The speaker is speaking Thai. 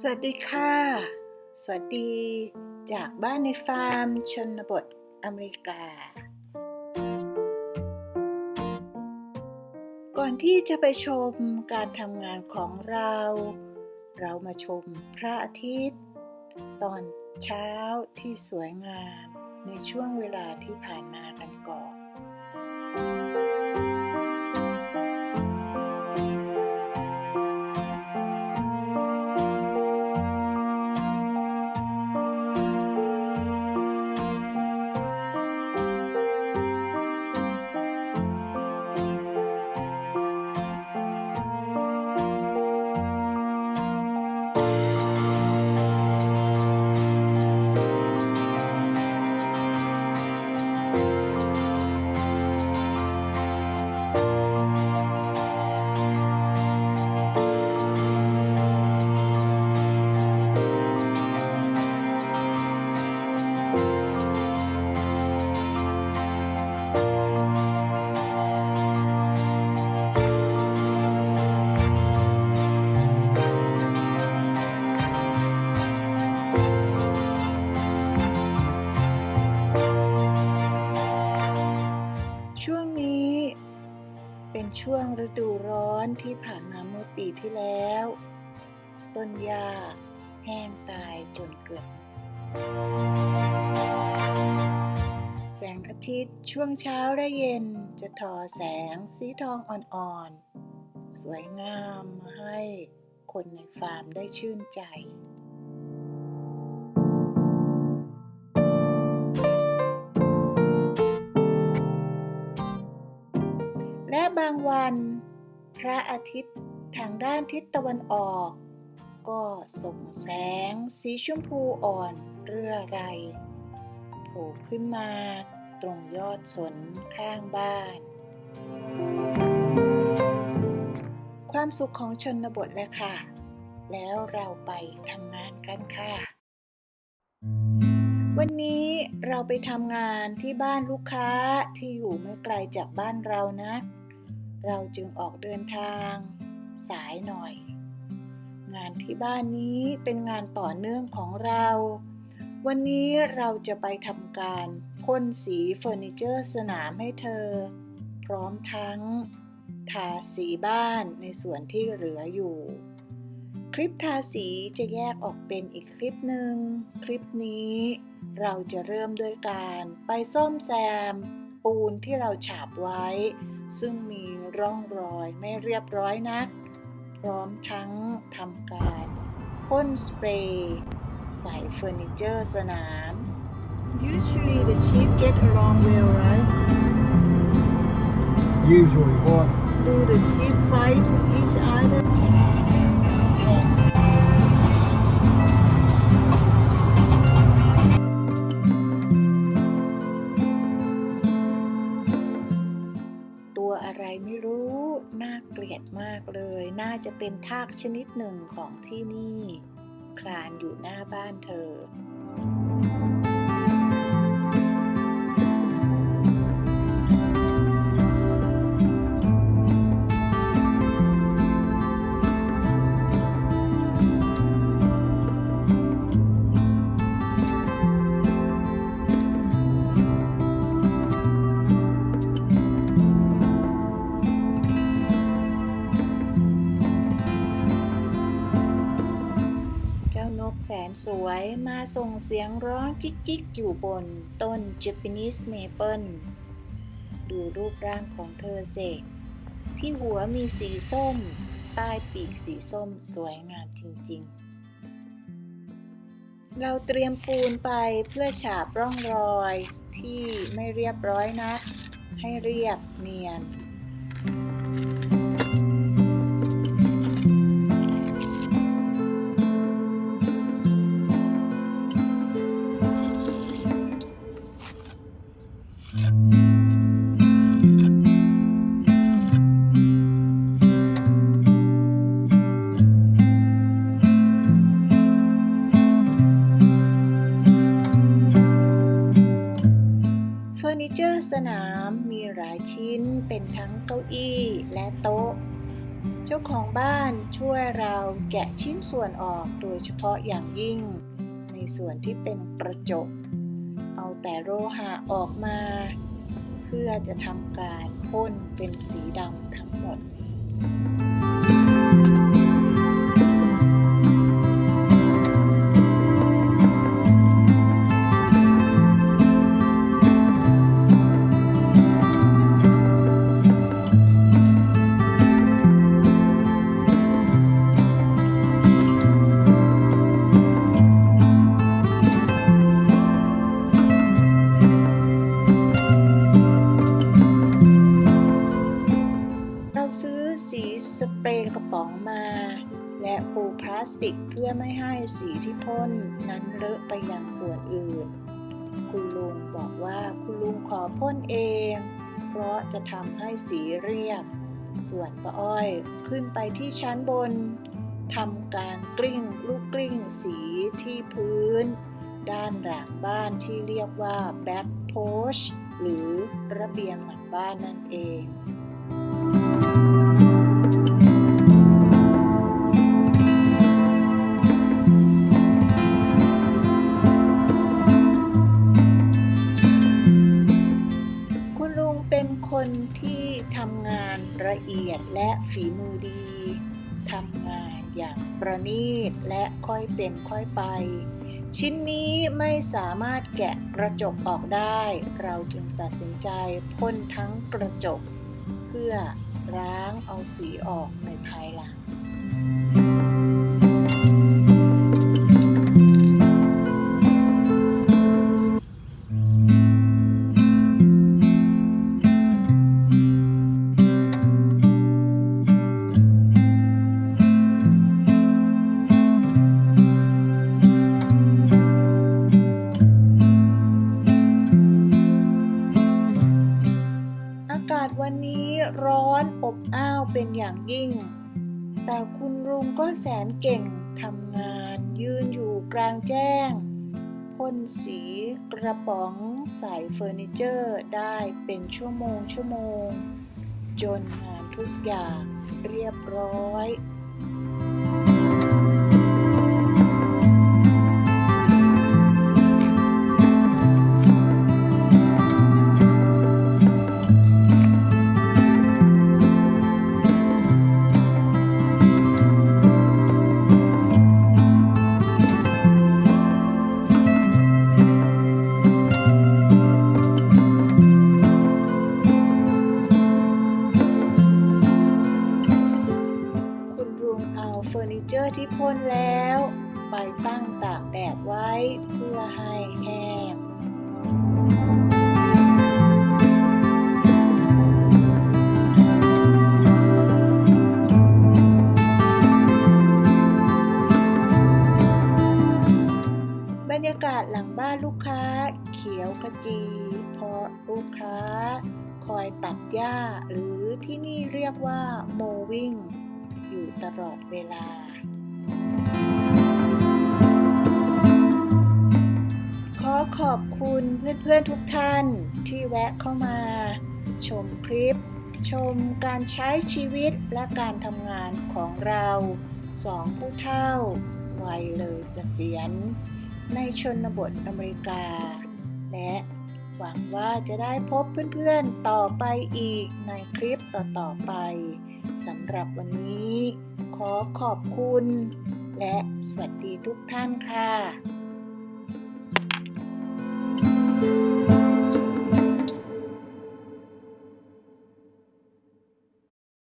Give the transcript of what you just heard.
สวัสดีค่ะ สวัสดีจากบ้านในฟาร์ม ชนบทอเมริกา ก่อนที่จะไปชมการทำงานของเรา เรามาชมพระอาทิตย์ ตอนเช้าที่สวยงามในช่วงเวลาที่ผ่านมากันก่อน ที่ผ่านมาเมื่อปีที่แล้ว ต้นหญ้าแห้งตายจนเกิดแสงอาทิตย์ช่วงเช้าและเย็นจะทอแสงสีทองอ่อนๆ สวยงามมาให้คนในฟาร์มได้ชื่นใจและบางวัน ระอาทิตย์ทางด้านทิศตะวันออก ก็ส่งแสงสีชมพูอ่อนเรื่อไรโผล่ขึ้นมาตรงยอดสนข้างบ้าน ความสุขของชนบทแหละค่ะ แล้วเราไปทำงานกันค่ะ วันนี้เราไปทำงานที่บ้านลูกค้าที่อยู่ไม่ไกลจากบ้านเรานะ เราจึงออกเดินทาง สายหน่อย งานที่บ้านนี้เป็นงานต่อเนื่องของเรา วันนี้เราจะไปทำการพ่นสีเฟอร์นิเจอร์สนามให้เธอ พร้อมทั้ง ทาสีบ้านในส่วนที่เหลืออยู่ คลิปทาสีจะแยกออกเป็นอีกคลิปหนึ่ง คลิปนี้เราจะเริ่มด้วยการไปซ่อมแซมปูนที่เราฉาบไว้ ซึ่งมี ร่องรอยไม่เรียบร้อยนัก พร้อมทั้งทำการพ่นสเปรย์ใส่เฟอร์นิเจอร์สนาม Usually the sheep get along well, right? Usually what? Do the sheep fight each other? เลย น่าจะเป็นทากชนิดหนึ่งของที่นี่ คลานอยู่หน้าบ้านเธอ สวยมาส่งเสียงร้องจิกจิกๆอยู่บนต้น Japanese Maple ดูรูปร่างของเธอเสกที่หัวมีสีส้ม ใต้ปีกสีส้มสวยงามจริงๆ เราเตรียมปูนไปเพื่อฉาบร่องรอยที่ไม่เรียบร้อยนักให้เรียบเนียน เจอร์สนามมีหลายชิ้นเป็นทั้งเก้าอี้และโต๊ะ เจ้าของบ้านช่วยเราแกะชิ้นส่วนออกโดยเฉพาะอย่างยิ่ง ในส่วนที่เป็นกระจก เอาแต่โลหะออกมา เพื่อจะทำการพ่นเป็นสีดำทั้งหมดเร ซื้อสีสเปรย์กระป๋องมา และปูพลาสติกเพื่อไม่ให้สีที่พ่นนั้นเลอะไปยังส่วนอื่น คุณลุงบอกว่าคุณลุงขอพ่นเอง เพราะจะทำให้สีเรียบ ส่วนป้าอ้อยขึ้นไปที่ชั้นบนทำการกลิ้งลูกกลิ้งสีที่พื้น ด้านหลังบ้านที่เรียกว่า back porch หรือระเบียงหลังบ้านนั่นเอง เอียดและฝีมือดีทำงานอย่างประณีตและค่อยเป็นค่อยไป ชิ้นนี้ไม่สามารถแกะกระจกออกได้ เราจึงตัดสินใจพ่นทั้งกระจก เพื่อล้างเอาสีออกในภายหลังากาศวันนี้ร้อนอบอ้าวเป็นอย่างยิ่ง แต่คุณลุงก็แสนเก่งทำงานยืนอยู่กลางแจ้งพ่นสีกระป๋องใส่เฟอร์นิเจอร์ได้เป็นชั่วโมงชั่วโมง จนงานทุกอย่างเรียบร้อย บ้านลูกค้า เขียวขจี เพราะลูกค้า คอยตัดหญ้า หรือที่นี่เรียกว่าโมวิ่ง อยู่ตลอดเวลา ขอขอบคุณเพื่อนๆทุกท่านที่แวะเข้ามา ชมคลิป ชมการใช้ชีวิตและการทำงานของเราสองผู้เท่าวัยเลยเกษียณ ในชนบทอเมริกา และหวังว่าจะได้พบเพื่อนๆต่อไปอีกในคลิปต่อๆไปสำหรับวันนี้ ขอขอบคุณ และสวัสดีทุกท่านค่ะ thank you